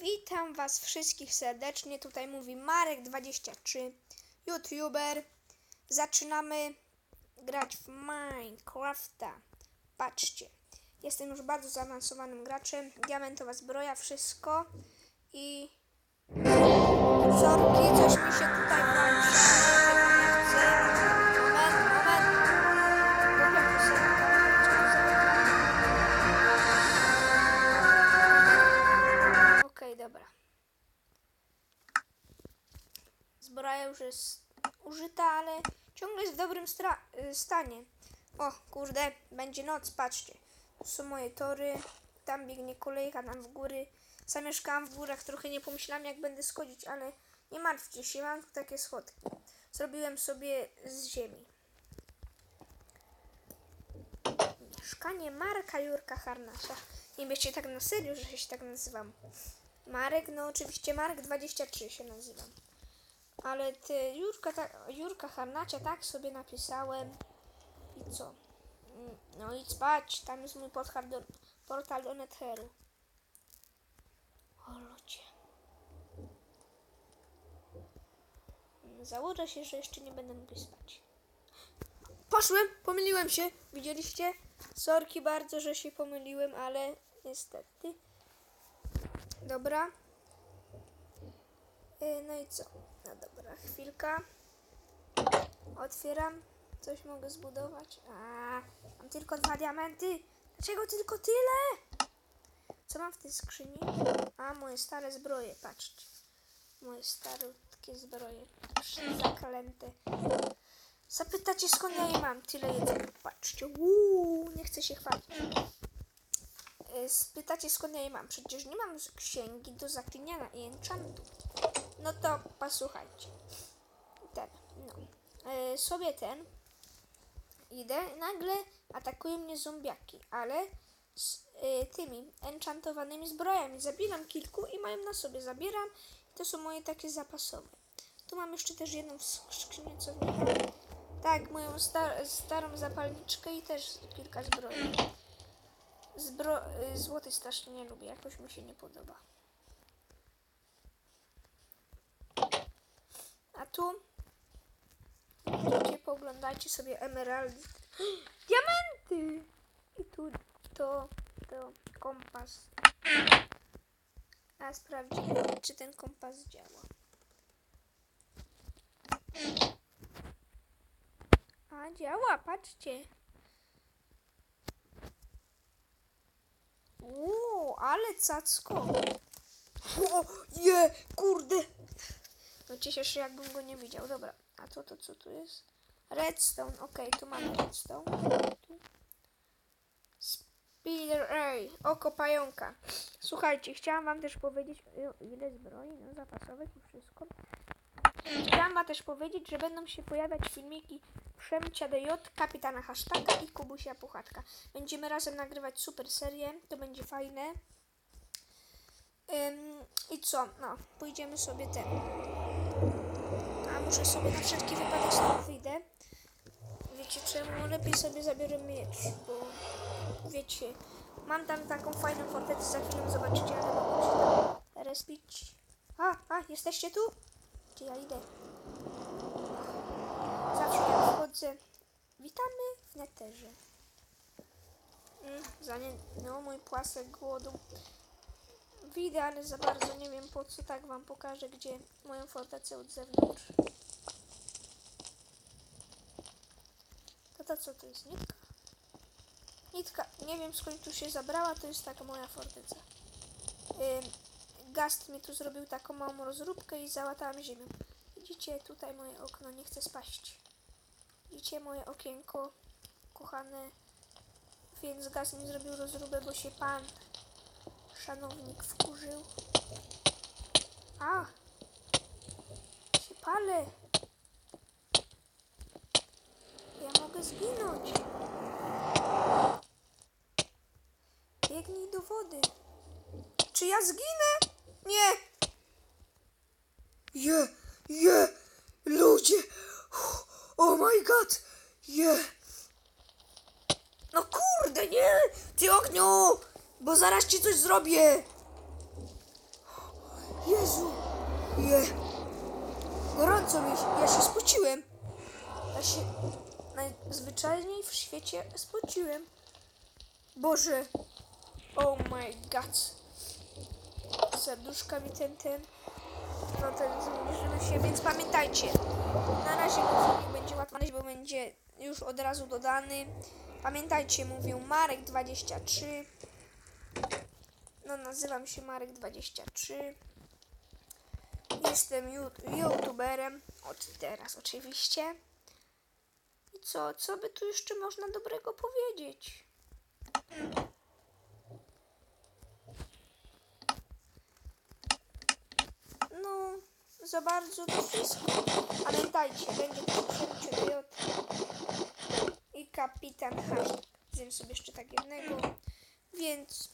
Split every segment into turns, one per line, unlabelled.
Witam Was wszystkich serdecznie. Tutaj mówi Marek23, YouTuber. Zaczynamy grać w Minecrafta. Patrzcie, jestem już bardzo zaawansowanym graczem. Diamentowa zbroja, wszystko. I. Sorki, coś mi się tutaj włącza. Jest w dobrym y, stanie. O, kurde, będzie noc, patrzcie. Tu są moje tory, tam biegnie kolejka, tam w góry. Zamieszkałam w górach, trochę nie pomyślałam jak będę schodzić, ale nie martwcie się, mam takie schodki. Zrobiłem sobie z ziemi. Mieszkanie Marka Jurka Harnasia. Nie wiecie tak na serio, że się tak nazywam. Marek, no oczywiście Marek 23 się nazywam. Ale ty, Jurka, ta, Jurka Harnacia, tak sobie napisałem. I co? Mm, No i spać, tam jest mój portal do, portal do Netheru. O ludzie. Mm, Założę się, że jeszcze nie będę mógł spać. Poszłem, pomyliłem się, widzieliście? Sorki bardzo, że się pomyliłem, ale niestety. Dobra. Y, No i co? No dobra, chwilka. Otwieram. Coś mogę zbudować. A, mam tylko dwa diamenty. Dlaczego tylko tyle? Co mam w tej skrzyni? A, moje stare zbroje, patrzcie. Moje starutkie zbroje. Zakalęte. Zapytacie skąd ja je mam? Tyle jedzenia. Patrzcie. Uuu, nie chcę się chwalić. Y, Spytacie skąd ja je mam? Przecież nie mam księgi do zakliniania i enchantu. No to posłuchajcie. Ten, no. Y, sobie ten. Idę, nagle atakują mnie zombiaki, ale z y, tymi enchantowanymi zbrojami. Zabieram kilku i mają na sobie. Zabieram. To są moje takie zapasowe. Tu mam jeszcze też jedną sk- skrzynię, co w niej. Tak, moją sta starą zapalniczkę i też kilka zbroi. Zbro y, złoty strasznie nie lubię, jakoś mi się nie podoba. A tu Widzicie, pooglądajcie sobie emeraldy. Diamenty! I tu to, to kompas. A sprawdzimy, czy ten kompas działa. A działa, patrzcie. Uuu, ale cacko. O, je, kurde. No cieszę się, jakbym go nie widział. Dobra, a to to co tu jest? Redstone, okej, tu mamy redstone. Tu. Speeder oko pająka. Słuchajcie, chciałam wam też powiedzieć, ile zbroi, no zapasowych i wszystko. Chciałam wam też powiedzieć, że będą się pojawiać filmiki Przemcia DJ, Kapitana Hasztaka i Kubusia Puchatka. Będziemy razem nagrywać super serię, to będzie fajne. Ym, I co? No, pójdziemy sobie ten. A muszę sobie na wszelki wypadek stąd wyjdę. Wiecie czemu? Lepiej sobie zabiorę miecz, bo wiecie, mam tam taką fajną fortecę, za chwilę zobaczycie, ale mogę się tam respić. A, a, jesteście tu? Gdzie ja idę? Zawsze jak wchodzę. Witamy w neterze. Mm, zanim, no mój płasek głodu. Widzę, ale za bardzo nie wiem po co tak wam pokażę, gdzie moją fortecę od zewnątrz. To co to jest? Nitka? Nitka, nie wiem skąd tu się zabrała, to jest taka moja forteca. Ym, Gast mi tu zrobił taką małą rozróbkę i załatałam ziemię. Widzicie tutaj moje okno, nie chcę spaść. Widzicie moje okienko, kochane. Więc Gast mi zrobił rozróbę, bo się pan szanownik wkurzył. A! Się. Ja mogę zginąć. Biegnij do wody. Czy ja zginę? Nie.
Je, je, ludzie! Oh my god! Je!
No kurde, nie! Ty ogniu! Bo zaraz ci coś zrobię!
Jezu! Je!
Gorąco mi się, ja się spociłem. Ja się najzwyczajniej w świecie spociłem. Boże. Oh my god. Serduszka mi ten, ten. No ten zbliżymy się, więc pamiętajcie. Na razie filmik będzie łatwy, bo będzie już od razu dodany. Pamiętajcie, mówił Marek23. No nazywam się Marek23. Jestem youtuberem od teraz oczywiście. I co, co by tu jeszcze można dobrego powiedzieć? No, za bardzo to wszystko. Pamiętajcie, będzie też przerzucie i kapitan hashtag. Zjem sobie jeszcze tak jednego. Więc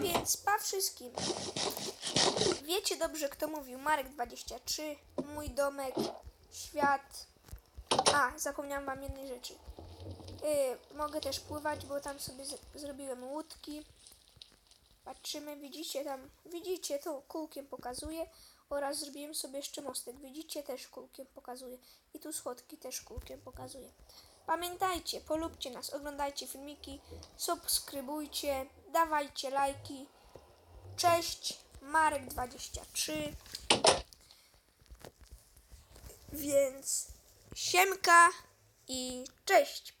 Więc pa wszystkim. Wiecie dobrze, kto mówił. Marek23, mój domek, świat. A, zapomniałam wam jednej rzeczy. Yy, mogę też pływać, bo tam sobie zrobiłem łódki. Patrzymy, widzicie tam, widzicie, to kółkiem pokazuję. Oraz zrobiłem sobie jeszcze mostek. Widzicie, też kółkiem pokazuję. I tu schodki też kółkiem pokazuję. Pamiętajcie, polubcie nas, oglądajcie filmiki, subskrybujcie, dawajcie lajki. Cześć, Marek23. Więc siemka i cześć.